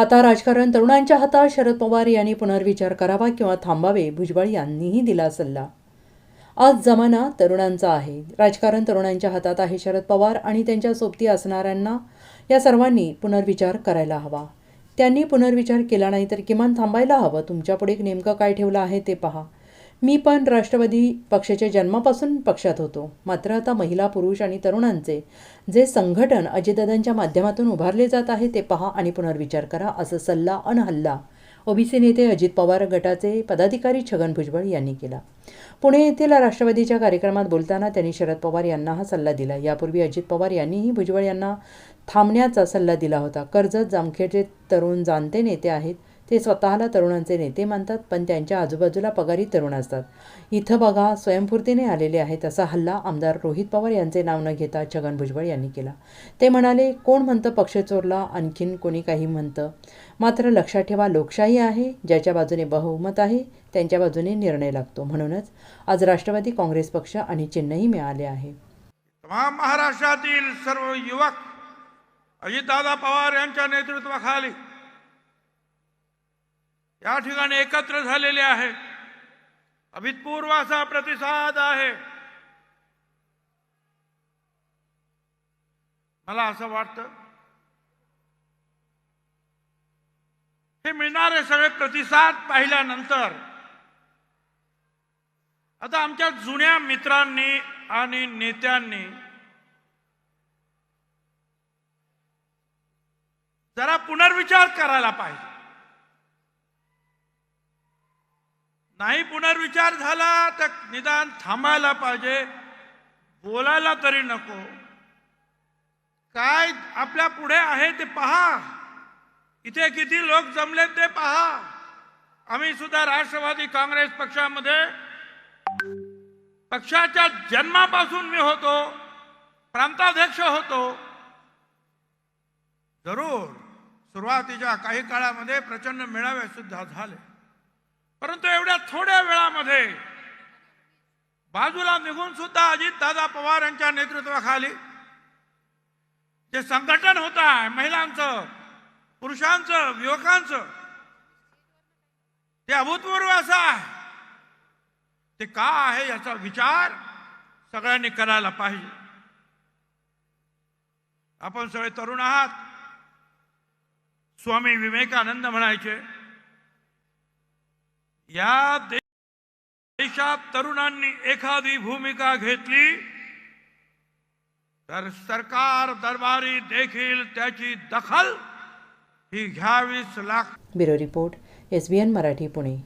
आता राजकारण तरुणांच्या हातात शरद पवार यांनी पुनर्विचार करावा किंवा थांबावे भुजबळ यांनीही दिला सल्ला. आज जमाना तरुणांचा आहे. राजकारण तरुणांच्या हातात आहे शरद पवार आणि त्यांच्या सोबती असणाऱ्यांना या सर्वांनी पुनर्विचार करायला हवा. त्यांनी पुनर्विचार केला नाही तर किमान थांबायला हवं. तुमच्यापुढे नेमकं काय ठेवलं आहे ते पहा. मी पण राष्ट्रवादी पक्षाच्या जन्मापासून पक्षात होतो. मात्र आता महिला पुरुष आणि तरुणांचे जे संघटन अजितदादांच्या माध्यमातून उभारले जात आहे ते पहा आणि पुनर्विचार करा असं सल्ला अन हल्ला ओबीसी नेते अजित पवार गटाचे पदाधिकारी छगन भुजबळ यांनी केला. पुणे येथील राष्ट्रवादीच्या कार्यक्रमात बोलताना त्यांनी शरद पवार यांना हा सल्ला दिला. यापूर्वी अजित पवार यांनीही भुजबळ यांना थांबण्याचा सल्ला दिला होता. कर्जत जामखेडचे तरुण जाणते नेते आहेत. ते स्वतःला तरुणांचे नेते मानतात पण त्यांच्या आजूबाजूला पगारी तरुण असतात. इथं बघा स्वयंपूर्तीने आलेले आहेत असा हल्ला आमदार रोहित पवार यांचे नाव न घेता छगन भुजबळ यांनी केला. ते म्हणाले कोण म्हणतं पक्ष चोरला आणखीन कोणी काही म्हणतं? मात्र लक्षात ठेवा लोकशाही आहे ज्याच्या बाजूने बहुमत आहे त्यांच्या बाजूने निर्णय लागतो. म्हणूनच आज राष्ट्रवादी काँग्रेस पक्ष आणि चिन्हही मिळाले आहे. महाराष्ट्रातील सर्व युवक अजितदादा पवार यांच्या नेतृत्वाखाली या ठिकाणी एकत्र झालेले आहे. अभितपूर्व असा प्रतिसाद आहे. मला असं वाटतं हे मिळणारे सगळे प्रतिसाद पाहिल्यानंतर आता आमच्या जुन्या मित्रांनी आणि नेत्यांनी जरा पुनर्विचार करायला पाहिजे. नाही पुनर्विचार झाला तर निदान थांबायला पाहिजे. बोलायला तरी नको. काय आपल्या पुढे आहे ते पहा. इथे किती लोक जमले ते पहा. आम्ही सुद्धा राष्ट्रवादी काँग्रेस पक्षामध्ये पक्षाच्या जन्मापासून मी होतो प्रांताध्यक्ष होतो. जरूर सुरुवातीच्या काही काळामध्ये प्रचंड मेळावे सुद्धा झाले. परंतु एवढ्या थोड्या वेळामध्ये बाजूला निघून सुद्धा अजित दादा पवार यांच्या नेतृत्वाखाली जे संघटन होत आहे महिलांचं पुरुषांचं युवकांचं ते अभूतपूर्व असं आहे. ते का आहे याचा विचार सगळ्यांनी करायला पाहिजे. आपण सगळे तरुण आहात. स्वामी विवेकानंद म्हणायचे या देशात तरुणांनी एखादी भूमिका घेतली तर सरकार दरबारी देखील त्याची दखल ही घ्यावीच लाग bureau report S B N Marathi Pune.